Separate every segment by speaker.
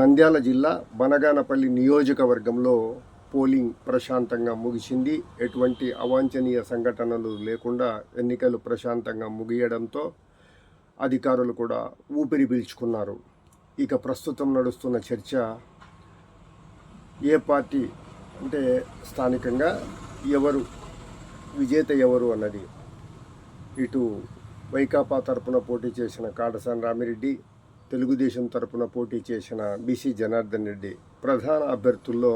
Speaker 1: నంద్యాల జిల్లా బనగానపల్లి నియోజకవర్గంలో పోలింగ్ ప్రశాంతంగా ముగిసింది. ఎటువంటి అవాంఛనీయ సంఘటనలు లేకుండా ఎన్నికలు ప్రశాంతంగా ముగియడంతో అధికారులు కూడా ఊపిరి పీల్చుకున్నారు. ఇక ప్రస్తుతం నడుస్తున్న చర్చ ఏ పార్టీ అంటే స్థానికంగా ఎవరు విజేత ఎవరు అన్నది ఇటు వైకాపా తరపున పోటీ చేసిన కాటసాని రామిరెడ్డి తెలుగుదేశం తరపున పోటీ చేసిన బీసీ జనార్దన్ రెడ్డి ప్రధాన అభ్యర్థుల్లో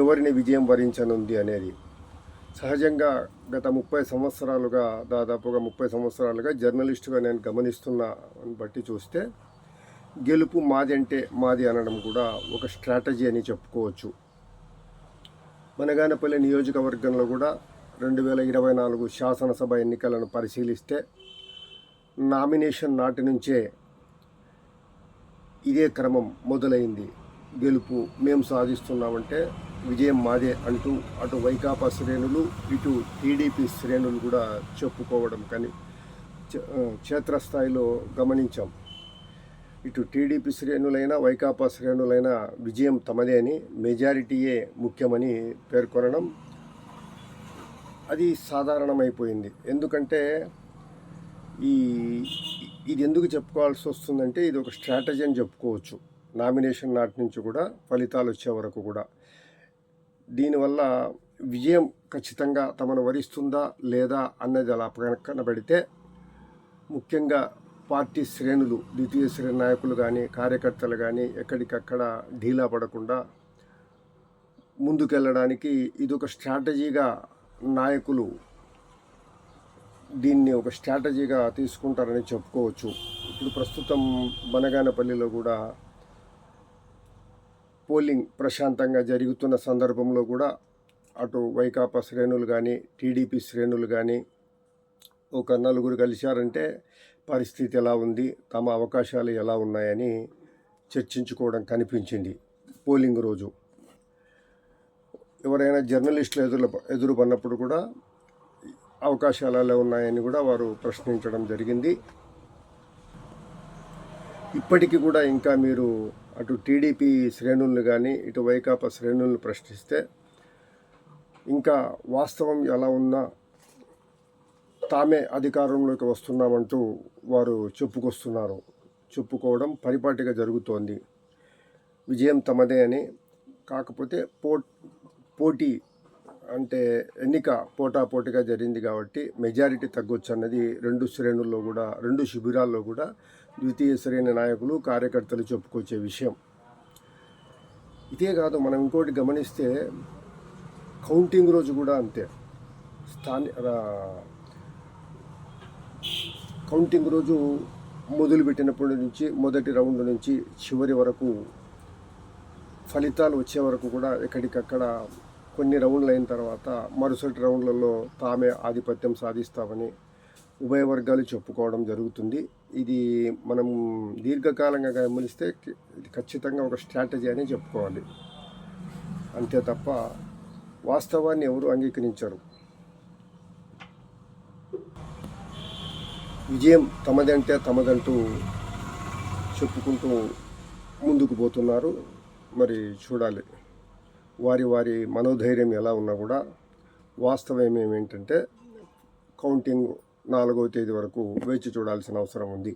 Speaker 1: ఎవరిని విజయం వరించనుంది అనేది. సహజంగా గత ముప్పై సంవత్సరాలుగా దాదాపుగా ముప్పై సంవత్సరాలుగా జర్నలిస్టుగా నేను గమనిస్తున్న బట్టి చూస్తే గెలుపు మాది అంటే మాది అనడం కూడా ఒక స్ట్రాటజీ అని చెప్పుకోవచ్చు. మనగానపల్లి నియోజకవర్గంలో కూడా రెండు వేల ఇరవై నాలుగు శాసనసభ ఎన్నికలను పరిశీలిస్తే నామినేషన్ నాటి నుంచే ఇదే క్రమం మొదలైంది. గెలుపు మేము సాధిస్తున్నామంటే విజయం మాదే అంటూ అటు వైకాపా శ్రేణులు ఇటు టీడీపీ శ్రేణులు కూడా చెప్పుకోవడం కానీ క్షేత్రస్థాయిలో గమనించాం. ఇటు టీడీపీ శ్రేణులైన వైకాపా శ్రేణులైన విజయం తమదే అని మెజారిటీయే ముఖ్యమని పేర్కొనడం అది సాధారణమైపోయింది. ఎందుకంటే ఈ ఇది ఎందుకు చెప్పుకోవాల్సి వస్తుందంటే ఇది ఒక స్ట్రాటజీ అని చెప్పుకోవచ్చు. నామినేషన్ నాటి నుంచి కూడా ఫలితాలు వచ్చే వరకు కూడా. దీనివల్ల విజయం ఖచ్చితంగా తమను వరిస్తుందా లేదా అన్నది అలా కనబడితే ముఖ్యంగా పార్టీ శ్రేణులు ద్వితీయ శ్రేణి నాయకులు కానీ కార్యకర్తలు కానీ ఎక్కడికక్కడ ఢీలా పడకుండా ముందుకెళ్ళడానికి ఇది ఒక స్ట్రాటజీగా నాయకులు దీన్ని ఒక స్ట్రాటజీగా తీసుకుంటారని చెప్పుకోవచ్చు. ఇప్పుడు ప్రస్తుతం బనగానపల్లిలో కూడా పోలింగ్ ప్రశాంతంగా జరుగుతున్న సందర్భంలో కూడా అటు వైకాపా శ్రేణులు కానీ టీడీపీ శ్రేణులు కానీ ఒక నలుగురు కలిశారంటే పరిస్థితి ఎలా ఉంది తమ అవకాశాలు ఎలా ఉన్నాయని చర్చించుకోవడం కనిపించింది పోలింగ్ రోజు. ఎవరైనా జర్నలిస్టులు ఎదురు ఎదురు పన్నప్పుడు కూడా అవకాశాలు ఎలా ఉన్నాయని కూడా వారు ప్రశ్నించడం జరిగింది. ఇప్పటికీ కూడా ఇంకా మీరు అటు టీడీపీ శ్రేణులను కానీ ఇటు వైకాపా శ్రేణులను ప్రశ్నిస్తే ఇంకా వాస్తవం ఎలా ఉన్నా తామే అధికారంలోకి వస్తున్నామంటూ వారు చెప్పుకొస్తున్నారు. చెప్పుకోవడం పరిపాటిగా జరుగుతోంది. విజయం తమదే అని. కాకపోతే పో పోటీ అంటే ఎన్నిక పోటాపోటీగా జరిగింది కాబట్టి మెజారిటీ తగ్గొచ్చు అన్నది రెండు శ్రేణుల్లో కూడా రెండు శిబిరాల్లో కూడా ద్వితీయ శ్రేణి నాయకులు కార్యకర్తలు చెప్పుకొచ్చే విషయం. ఇదే కాదు మనం ఇంకోటి గమనిస్తే కౌంటింగ్ రోజు కూడా అంతే. స్థాని కౌంటింగ్ రోజు మొదలుపెట్టినప్పటి నుంచి మొదటి రౌండ్ నుంచి చివరి వరకు ఫలితాలు వచ్చే వరకు కూడా ఎక్కడికక్కడ కొన్ని రౌండ్లు అయిన తర్వాత మరుసటి రౌండ్లలో తామే ఆధిపత్యం సాధిస్తామని ఉభయ వర్గాలు చెప్పుకోవడం జరుగుతుంది. ఇది మనం దీర్ఘకాలంగా గమనిస్తే ఇది ఖచ్చితంగా ఒక స్ట్రాటజీ అని చెప్పుకోవాలి. అంతే తప్ప వాస్తవాన్ని ఎవరు అంగీకరించరు. విజయం తమదంటే తమదంటూ చెప్పుకుంటూ ముందుకు పోతున్నారు. మరి చూడాలి. వారి వారి మనోధైర్యం ఎలా ఉన్నా కూడా వాస్తవం ఏమేంటంటే కౌంటింగ్ నాలుగవ తేదీ వరకు వేచి చూడాల్సిన అవసరం ఉంది.